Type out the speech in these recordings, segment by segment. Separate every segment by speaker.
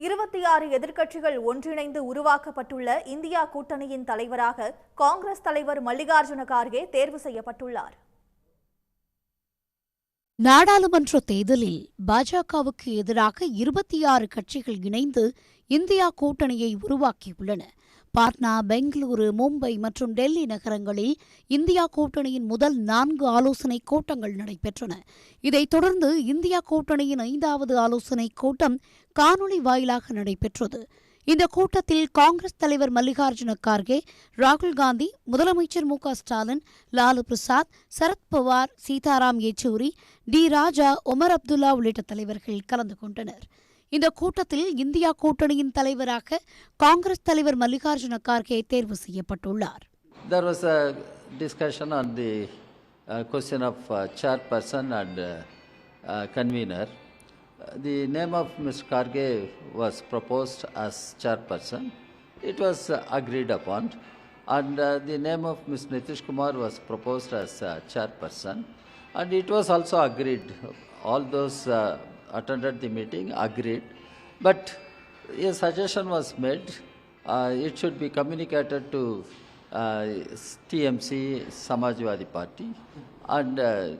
Speaker 1: இருபத்தி ஆறு எதிர்க்கட்சிகள் ஒன்றிணைந்து உருவாக்கப்பட்டுள்ள இந்தியா கூட்டணியின் தலைவராக காங்கிரஸ் தலைவர் மல்லிகார்ஜுன கார்கே தேர்வு செய்யப்பட்டுள்ளார்.
Speaker 2: நாடாளுமன்ற தேர்தலில் பாஜகவுக்கு எதிராக இருபத்தி ஆறு கட்சிகள் இணைந்து இந்தியா கூட்டணியை உருவாக்கியுள்ளன. பாட்னா பெங்களூரு மும்பை மற்றும் டெல்லி நகரங்களில் இந்தியா கூட்டணியின் முதல் நான்கு ஆலோசனை கூட்டங்கள் நடைபெற்றன. இதைத் தொடர்ந்து இந்தியா கூட்டணியின் ஐந்தாவது ஆலோசனை கூட்டம் காணொலி வாயிலாக நடைபெற்றது. இந்த கூட்டத்தில் காங்கிரஸ் தலைவர் மல்லிகார்ஜுன கார்கே ராகுல் காந்தி முதலமைச்சர் மு க ஸ்டாலின் லாலு பிரசாத் சரத்பவார் சீதாராம் யெச்சூரி டி ராஜா ஒமர் அப்துல்லா உள்ளிட்ட தலைவர்கள் கலந்து கொண்டனர். இந்த கூட்டத்தில் இந்தியா கூட்டணியின் தலைவராக காங்கிரஸ் தலைவர் மல்லிகார்ஜுன கார்கே தேர்வு செய்யப்பட்டுள்ளார்
Speaker 3: There was a discussion on the uh, question of uh, chairperson and uh, uh, convener. Uh, the name of Mr. Karge was proposed as chairperson. It was uh, agreed upon. And uh, the name of Ms. Nitish Kumar was proposed as uh, chairperson. And it was also agreed. All those uh, attended the meeting agreed. But a suggestion was made. Uh, it should be communicated to uh, TMC, Samajwadi Party, and uh,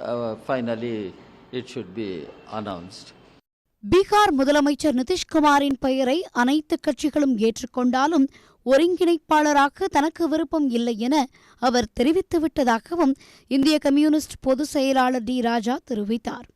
Speaker 3: uh, finally it should be announced.
Speaker 2: Bihar முதலமைச்சர் நிதிஷ்குமாரின் பெயரை அனைத்து கட்சிகளும் ஏற்றுக்கொண்டாலும் ஒருங்கிணைப்பாளராக தனக்கு விருப்பம் இல்லை என அவர் தெரிவித்துவிட்டதாகவும் இந்திய கம்யூனிஸ்ட் பொதுச் செயலாளர் டி ராஜா தெரிவித்தார்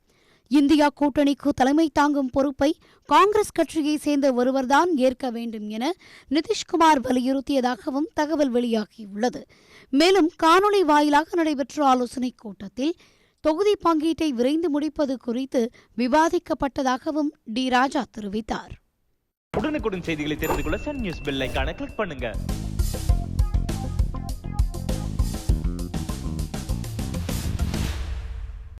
Speaker 2: இந்தியா கூட்டணிக்கு தலைமை தாங்கும் பொறுப்பை காங்கிரஸ் கட்சியைச் சேர்ந்த ஒருவர்தான் ஏற்க வேண்டும் என நிதிஷ்குமார் வலியுறுத்தியதாகவும் தகவல் வெளியாகியுள்ளது. மேலும் காணொலி வாயிலாக நடைபெற்ற ஆலோசனைக் கூட்டத்தில் தொகுதி பங்கீட்டை விரைந்து முடிப்பது குறித்து விவாதிக்கப்பட்டதாகவும் டி. ராஜா தெரிவித்தார்.
Speaker 4: உடனுக்குடன் செய்திகளை தெரிந்து கொள்ள சன் நியூஸ் பெல் கிளிக் பண்ணுங்க.